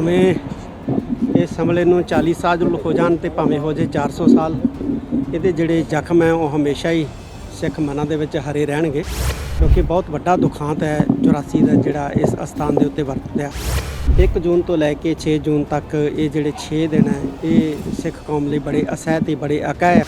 ਭਾਵੇਂ ਇਸ ਹਮਲੇ ਨੂੰ 40 ਸਾਲ ਹੋ ਜਾਣ ਤੇ ਭਾਵੇਂ ਹੋ ਜੇ 400 ਸਾਲ, ਇਹਦੇ ਜਿਹੜੇ ਜ਼ਖਮ ਹੈ, ਉਹ ਹਮੇਸ਼ਾ ਹੀ ਸਿੱਖ ਮਨਾਂ ਦੇ ਵਿੱਚ ਹਰੇ ਰਹਿਣਗੇ। ਕਿਉਂਕਿ ਬਹੁਤ ਵੱਡਾ ਦੁਖਾਂਤ ਹੈ 84 ਦਾ ਜਿਹੜਾ ਇਸ ਅਸਥਾਨ ਦੇ ਉੱਤੇ ਵਰਤਿਆ 1 ਜੂਨ ਤੋਂ ਲੈ ਕੇ 6 ਜੂਨ ਤੱਕ ਇਹ ਜਿਹੜੇ 6 ਦਿਨ ਹੈ, ਇਹ ਸਿੱਖ ਕੌਮ ਲਈ ਬੜੇ ਅਸਹਿ ਤੇ ਬੜੇ ਅਕਾਇ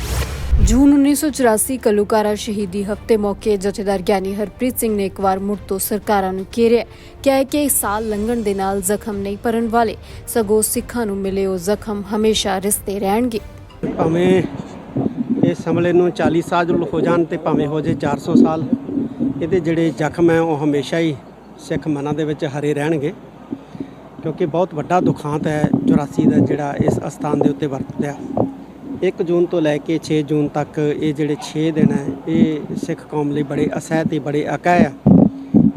ਜੂਨ 1984 ਕਲੂਕਾਰਾ ਸ਼ਹੀਦੀ ਹਫ਼ਤੇ ਮੌਕੇ ਜਥੇਦਾਰ ਗਿਆਨੀ ਹਰਪ੍ਰੀਤ ਸਿੰਘ ਨੇ ਇੱਕ ਵਾਰ ਮੁੜ ਤੋਂ ਸਰਕਾਰਾਂ ਨੂੰ ਘੇਰਿਆ। ਕਿਹਾ ਹੈ ਕਿ ਸਾਲ ਲੰਘਣ ਦੇ ਨਾਲ ਜ਼ਖਮ ਨਹੀਂ ਭਰਨ ਵਾਲੇ, ਸਗੋਂ ਸਿੱਖਾਂ ਨੂੰ ਮਿਲੇ ਉਹ ਜ਼ਖਮ ਹਮੇਸ਼ਾ ਰਿਸਤੇ ਰਹਿਣਗੇ। ਭਾਵੇਂ ਇਸ ਹਮਲੇ ਨੂੰ 40 ਸਾਲ ਹੋ ਜਾਣ ਤੇ ਭਾਵੇਂ ਹੋ ਜੇ 400 ਸਾਲ, ਇਹਦੇ ਜਿਹੜੇ ਜ਼ਖਮ ਹੈ ਉਹ ਹਮੇਸ਼ਾ ਹੀ ਸਿੱਖ ਮਨਾਂ ਦੇ ਵਿੱਚ ਹਰੇ ਰਹਿਣਗੇ, ਕਿਉਂਕਿ ਬਹੁਤ ਵੱਡਾ ਦੁਖਾਂਤ ਹੈ 84 ਦਾ ਜਿਹੜਾ ਇਸ ਅਸਥਾਨ ਦੇ ਉੱਤੇ ਵਰਤਿਆ 1 ਜੂਨ ਤੋਂ ਲੈ ਕੇ 6 ਜੂਨ ਤੱਕ ਇਹ ਜਿਹੜੇ 6 ਦਿਨ ਹੈ, ਇਹ ਸਿੱਖ ਕੌਮ ਲਈ ਬੜੇ ਅਸਹਿ ਤੇ ਬੜੇ ਅਕਾਇ ਆ।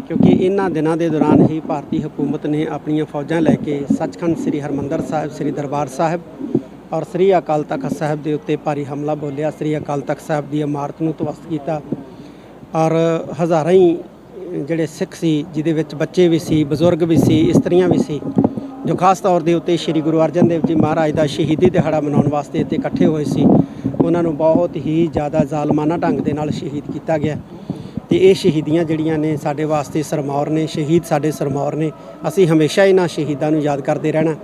ਕਿਉਂਕਿ ਇਹਨਾਂ ਦਿਨਾਂ ਦੇ ਦੌਰਾਨ ਹੀ ਭਾਰਤੀ ਹਕੂਮਤ ਨੇ ਆਪਣੀਆਂ ਫੌਜਾਂ ਲੈ ਕੇ ਸੱਚਖੰਡ ਸ੍ਰੀ ਹਰਮੰਦਰ ਸਾਹਿਬ, ਸ੍ਰੀ ਦਰਬਾਰ ਸਾਹਿਬ ਔਰ ਸ੍ਰੀ ਅਕਾਲ ਤਖਤ ਸਾਹਿਬ ਦੇ ਉੱਤੇ ਭਾਰੀ ਹਮਲਾ ਬੋਲਿਆ। ਸ੍ਰੀ ਅਕਾਲ ਤਖਤ ਸਾਹਿਬ ਦੀ ਇਮਾਰਤ ਨੂੰ ਤਵਸਤ ਕੀਤਾ ਔਰ ਹਜ਼ਾਰਾਂ ਹੀ ਜਿਹੜੇ ਸਿੱਖ ਸੀ, ਜਿਹਦੇ ਵਿੱਚ ਬੱਚੇ ਵੀ ਸੀ, ਬਜ਼ੁਰਗ ਵੀ ਸੀ, ਇਸਤਰੀਆਂ ਵੀ ਸੀ ਜੋ ਖਾਸ ਤੌਰ ਦੇ ਉੱਤੇ ਸ੍ਰੀ ਗੁਰੂ ਅਰਜਨ ਦੇਵ ਜੀ ਮਹਾਰਾਜ ਦਾ ਸ਼ਹੀਦੀ ਦਿਹਾੜਾ ਮਨਾਉਣ ਵਾਸਤੇ ਇੱਥੇ ਇਕੱਠੇ ਹੋਏ ਸੀ, ਉਹਨਾਂ ਨੂੰ ਬਹੁਤ ਹੀ ਜ਼ਿਆਦਾ ਜ਼ਾਲਮਾਨਾ ਢੰਗ ਦੇ ਨਾਲ ਸ਼ਹੀਦ ਕੀਤਾ ਗਿਆ। ਤੇ ਇਹ ਸ਼ਹੀਦੀਆਂ ਜਿਹੜੀਆਂ ਨੇ ਸਾਡੇ ਵਾਸਤੇ ਸਰਮੌਰ ਨੇ, ਸ਼ਹੀਦ ਸਾਡੇ ਸਰਮੌਰ ਨੇ, ਅਸੀਂ ਹਮੇਸ਼ਾ ਇਹਨਾਂ ਸ਼ਹੀਦਾਂ ਨੂੰ ਯਾਦ ਕਰਦੇ ਰਹਿਣਾ।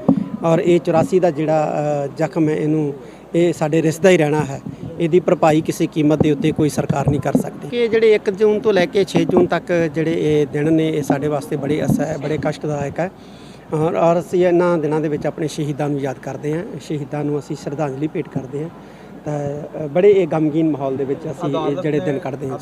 ਔਰ ਇਹ 84 ਦਾ ਜਿਹੜਾ ਜ਼ਖਮ ਹੈ, ਇਹਨੂੰ, ਇਹ ਸਾਡੇ ਰਿਸ਼ਤਾ ਹੀ ਰਹਿਣਾ ਹੈ। ਇਹਦੀ ਭਰਪਾਈ ਕਿਸੇ ਕੀਮਤ ਦੇ ਉੱਤੇ ਕੋਈ ਸਰਕਾਰ ਨਹੀਂ ਕਰ ਸਕਦੀ। ਕਿ ਜਿਹੜੇ 1 ਜੂਨ ਤੋਂ ਲੈ ਕੇ 6 ਜੂਨ ਤੱਕ ਜਿਹੜੇ ਇਹ ਦਿਨ ਨੇ, ਇਹ ਸਾਡੇ ਵਾਸਤੇ ਬੜੇ ਅਸਹਿ ਹੈ ਬੜੇ ਕਸ਼ਟਦਾਇਕ ਹੈ। ਔਰ ਅਸੀਂ ਇਹਨਾਂ ਦਿਨਾਂ ਦੇ ਵਿੱਚ ਆਪਣੇ ਸ਼ਹੀਦਾਂ ਨੂੰ ਯਾਦ ਕਰਦੇ ਹਾਂ। ਸ਼ਹੀਦਾਂ ਨੂੰ ਅਸੀਂ ਸ਼ਰਧਾਂਜਲੀ ਭੇਟ ਕਰਦੇ ਹਾਂ। ਤਾਂ ਬੜੇ ਇਹ ਗਮਗੀਨ ਮਾਹੌਲ ਦੇ ਵਿੱਚ ਅਸੀਂ ਇਹ ਜਿਹੜੇ ਦਿਨ ਕੱਢਦੇ ਹਾਂ।